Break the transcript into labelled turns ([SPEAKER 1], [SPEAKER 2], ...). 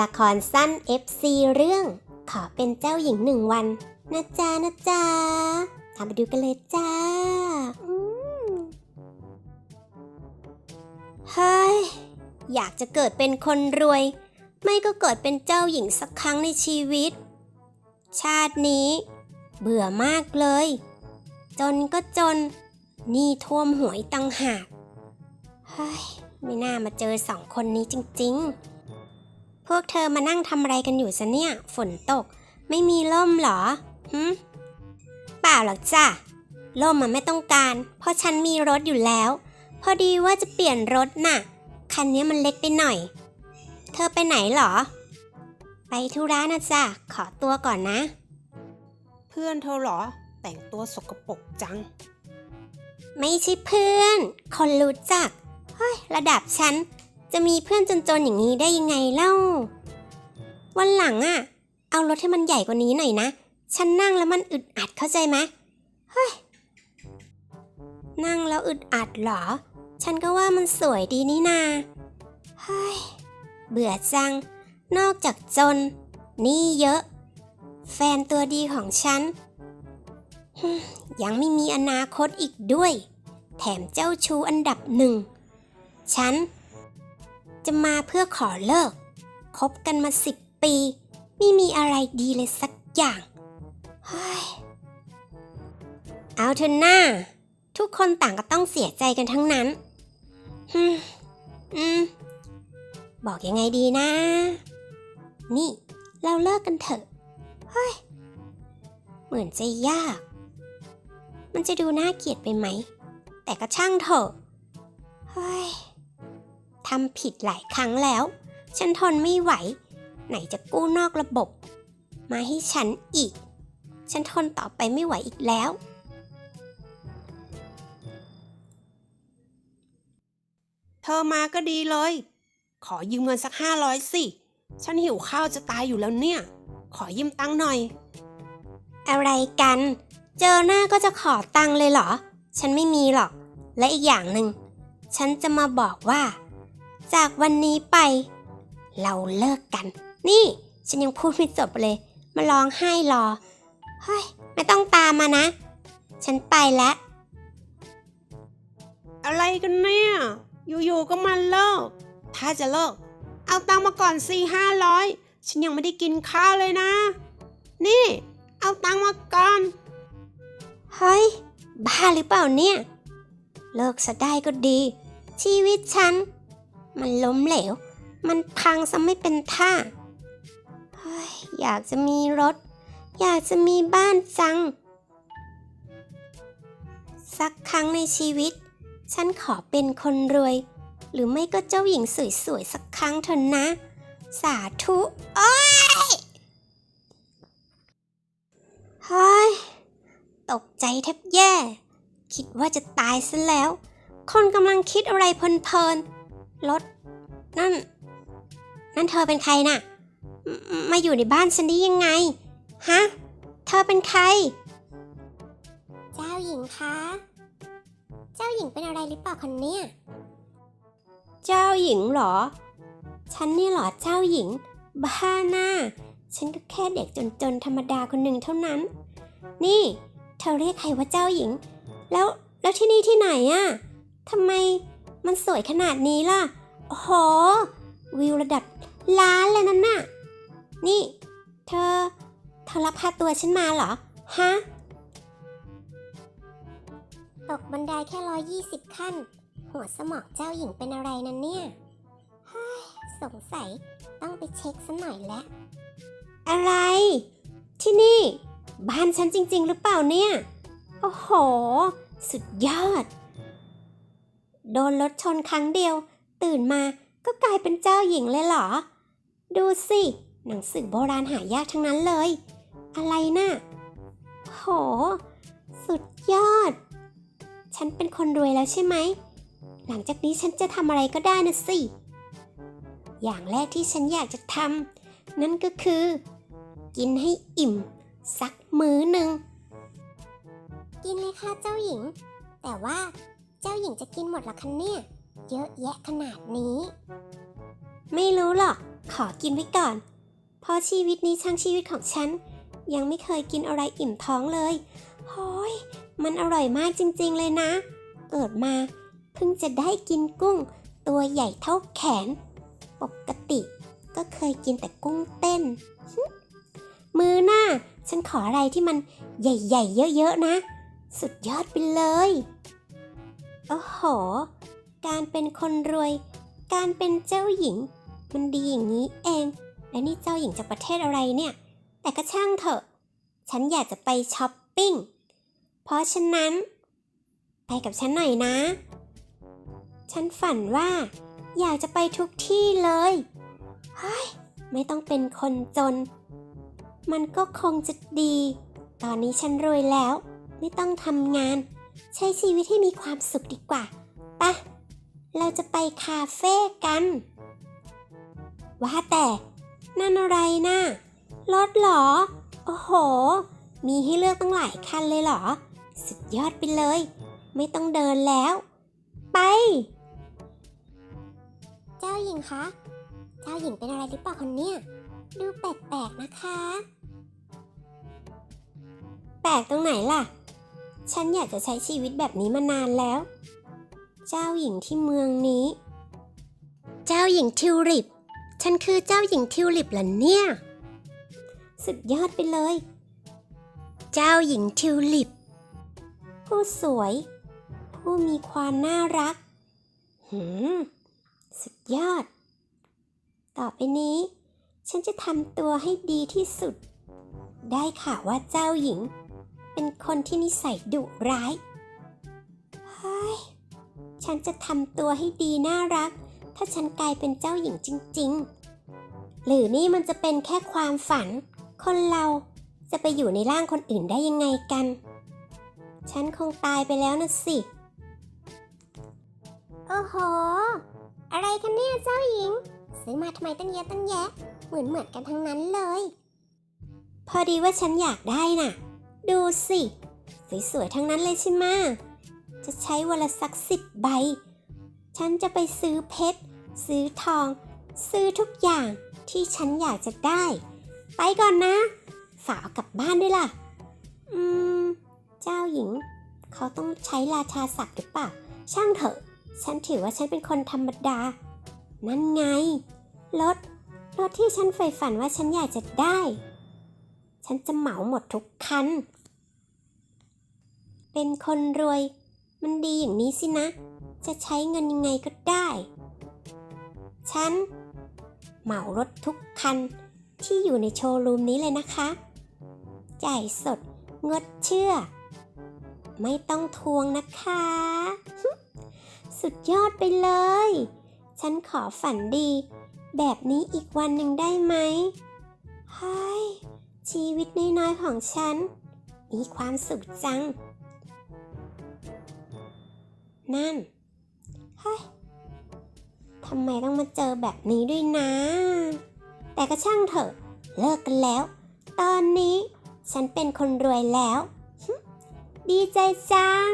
[SPEAKER 1] ละครสั้น FC เรื่อง ขอเป็นเจ้าหญิงหนึ่งวัน นะจ๊ะนะจ๊ะตามไปดูกันเลยจ้าเฮ้ย อยากจะเกิดเป็นคนรวย ไม่ก็เกิดเป็นเจ้าหญิงสักครั้งในชีวิต ชาตินี้ เบื่อมากเลย จนก็จน นี่ท่วมหวยตังหาก เฮ้ย ไม่น่ามาเจอสองคนนี้จริง ๆ พวกเธอมานั่งทำอะไรกันอยู่ซะเนี่ย ฝนตก ไม่มีร่มเหรอหืมเปล่าหรอกจ้ะร่มมันไม่ต้องการ เพราะฉันมีรถอยู่แล้ว พอดีว่าจะเปลี่ยนรถน่ะ คันนี้มันเล็กไปหน่อย เธอไปไหนเหรอ ไปธุระนะจ๊ะขอตัวก่อนนะ
[SPEAKER 2] เพื่อนเธอเหรอ แต่งตัวสกปรกจัง
[SPEAKER 1] ไม่ใช่เพื่อน คนรู้จัก เฮ้ย ระดับฉัน จะมีเพื่อนจนๆอย่างนี้ได้ยังไงเล่า วันหลังอะเอารถให้มันใหญ่กว่านี้หน่อยนะ ฉันนั่งแล้วมันอึดอัดเข้าใจไหมเฮ้ย นั่งแล้วอึดอัดเหรอ ฉันก็ว่ามันสวยดีนี่นา เฮ้ย เบื่อจัง นอกจากจน นี่เยอะ แฟนตัวดีของฉัน ยังไม่มีอนาคตอีกด้วย แถมเจ้าชู้อันดับหนึ่ง ฉัน จะมาเพื่อขอเลิก คบกันมาสิบปี ไม่มีอะไรดีเลยสักอย่าง เฮ้ย เอาเถอะหน้า ทุกคนต่างก็ต้องเสียใจกันทั้งนั้นฮึมอืม บอกยังไงดีนะ นี่ เราเลิกกันเถอะ เฮ้ย เหมือนจะยาก มันจะดูน่าเกลียดไปไหม แต่ก็ช่างเถอะ เฮ้ย ทำผิดหลายครั้งแล้ว ฉันทนไม่ไหว ไหนจะกู้นอกระบบ มาให้ฉันอีก ฉันทนต่อไปไม่ไหวอีกแล้ว
[SPEAKER 2] เธอมาก็ดีเลย ขอยืมเงินสักห้าร้อยสิ ฉันหิวข้าวจะตายอยู่แล้วเนี่ย ขอยืมตังค์หน่อย
[SPEAKER 1] อะไรกัน เจอหน้าก็จะขอตังค์เลยเหรอ ฉันไม่มีหรอก และอีกอย่างหนึ่ง ฉันจะมาบอกว่า จากวันนี้ไป เราเลิกกัน นี่ ฉันยังพูดไม่จบเลย มาร้องไห้รอ เฮ้ย ไม่ต้องตามมานะ ฉันไปแล้ว
[SPEAKER 2] อะไรกันเนี่ย อยู่ๆก็มาเลิก ถ้าจะเลิก เอาตังค์มาก่อนสี่ห้าร้อยฉันยังไม่ได้กินข้าวเลยนะ นี่ เอาตังค์มาก่อน
[SPEAKER 1] เฮ้ย บ้าหรือเปล่าเนี่ย เลิกซะได้ก็ดี ชีวิตฉัน มันล้มเหลว มันพังซะไม่เป็นท่าอยากจะมีรถ อยากจะมีบ้านจัง สักครั้งในชีวิต ฉันขอเป็นคนรวย หรือไม่ก็เจ้าหญิงสวยๆสักครั้งเถอะนะ สาธุโอ้ยเฮ้ย ตกใจแทบแย่ คิดว่าจะตายซะแล้ว คนกำลังคิดอะไรเพลินๆ รถ นั่น นั่นเธอเป็นใครน่ะมมาอยู่ในบ้านฉันได้ยังไง ฮะ เธอเป็นใคร เจ้าหญิงคะ เจ้าหญิงเป็นอะไรหรือเปล่าคนเนี่ย เจ้าหญิงเหรอ ฉันนี่เหรอเจ้าหญิง บ้าหน้า ฉันก็แค่เด็กจนๆธรรมดาคนหนึ่งเท่านั้น นี่ เธอเรียกใครว่าเจ้าหญิง แล้ว แล้วที่นี่ที่ไหนอะทำไม มันสวยขนาดนี้ล่ะ โอ้โห วิวระดับล้านเลยนั่นน่ะ นี่ เธอ เธอรับพาตัวฉันมาเหรอ ฮะ ตกบันไดแค่ร้อยยี่สิบขั้น หัวสมองเจ้าหญิงเป็นอะไรนั่นเนี่ยเฮ้ยสงสัยต้องไปเช็คสัหน่อยแล้ว อะไร ที่นี่ บ้านฉันจริง ๆ หรือเปล่าเนี่ย โอ้โห สุดยอด โดนรถชนครั้งเดียว ตื่นมาก็กลายเป็นเจ้าหญิงเลยเหรอ ดูสิ หนังสือโบราณหายากทั้งนั้นเลย อะไรน่ะโห สุดยอด ฉันเป็นคนรวยแล้วใช่ไหม หลังจากนี้ฉันจะทำอะไรก็ได้นะสิ อย่างแรกที่ฉันอยากจะทำนั่นก็คือ กินให้อิ่ม สักมื้อหนึ่ง กินเลยค่ะเจ้าหญิง แต่ว่า เจ้าหญิงจะกินหมดหรอคะเนี่ย เยอะแยะขนาดนี้ ไม่รู้หรอก ขอกินไว้ก่อน เพราะชีวิตนี้ช่างชีวิตของฉัน ยังไม่เคยกินอะไรอิ่มท้องเลยโฮ้ยมันอร่อยมากจริงๆเลยนะ เกิดมา เพิ่งจะได้กินกุ้ง ตัวใหญ่เท่าแขน ปกติก็เคยกินแต่กุ้งเต้น มือหน้า ฉันขออะไรที่มันใหญ่ๆเยอะๆนะ สุดยอดไปเลย โอ้โห การเป็นคนรวย การเป็นเจ้าหญิง มันดีอย่างนี้เอง และนี่เจ้าหญิงจากประเทศอะไรเนี่ย แต่ก็ช่างเถอะ ฉันอยากจะไปช้อปปิ้ง เพราะฉะนั้น ไปกับฉันหน่อยนะ ฉันฝันว่า อยากจะไปทุกที่เลย เฮ้ย ไม่ต้องเป็นคนจน มันก็คงจะดี ตอนนี้ฉันรวยแล้ว ไม่ต้องทำงาน ใช้ชีวิตให้มีความสุขดีกว่าปะเราจะไปคาเฟ่กัน ว่าแต่นั่นอะไรนะ่ะรถหรอ โอ้โห มีให้เลือกตั้งหลายคันเลยเหรอ สุดยอดไปเลย ไม่ต้องเดินแล้ว ไป เจ้าหญิงคะ เจ้าหญิงเป็นอะไรหรือเปล่าคนเนี่ยดูแปลกๆนะคะ แปลกตรงไหนล่ะ ฉันอยากจะใช้ชีวิตแบบนี้มานานแล้ว เจ้าหญิงที่เมืองนี้ เจ้าหญิงทิวลิป ฉันคือเจ้าหญิงทิวลิปเหรอเนี่ย สุดยอดไปเลย เจ้าหญิงทิวลิป ผู้สวย ผู้มีความน่ารัก หืม สุดยอด ต่อไปนี้ ฉันจะทำตัวให้ดีที่สุด ได้ข่าวว่าเจ้าหญิง เป็นคนที่นิสัยดุร้าย เฮ้ย ฉันจะทำตัวให้ดีน่ารัก ถ้าฉันกลายเป็นเจ้าหญิงจริง ๆ หรือนี่มันจะเป็นแค่ความฝัน คนเราจะไปอยู่ในร่างคนอื่นได้ยังไงกัน ฉันคงตายไปแล้วนะสิ โอ้โห อะไรกันเนี่ยเจ้าหญิง ซื้อมาทำไมตั้งเยอะตั้งแยะ เหมือนเหมือนกันทั้งนั้นเลย พอดีว่าฉันอยากได้น่ะ ดูสิ สวยๆทั้งนั้นเลยใช่ไหมจะใช้วันละสักสิบใบ ฉันจะไปซื้อเพชร ซื้อทอง ซื้อทุกอย่างที่ฉันอยากจะได้ ไปก่อนนะ ฝากเอากลับบ้านด้วยล่ะ อืม เจ้าหญิง เขาต้องใช้ราชาศัพท์หรือเปล่า ช่างเถอะ ฉันถือว่าฉันเป็นคนธรรมดา นั่นไง รถ รถที่ฉันใฝ่ฝันว่าฉันอยากจะได้ ฉันจะเหมาหมดทุกคัน เป็นคนรวย มันดีอย่างนี้สินะ จะใช้เงินยังไงก็ได้ ฉัน เหมารถทุกคันที่อยู่ในโชว์รูมนี้เลยนะคะ จ่ายสดงดเชื่อ ไม่ต้องทวงนะคะ สุดยอดไปเลย ฉันขอฝันดี แบบนี้อีกวันหนึ่งได้ไหมเฮ้ยชีวิตน้อยๆของฉัน มีความสุขจัง นั่นเฮ้ยทำไมต้องมาเจอแบบนี้ด้วยนะ แต่ก็ช่างเถอะ เลิกกันแล้ว ตอนนี้ฉันเป็นคนรวยแล้ว ดีใจจัง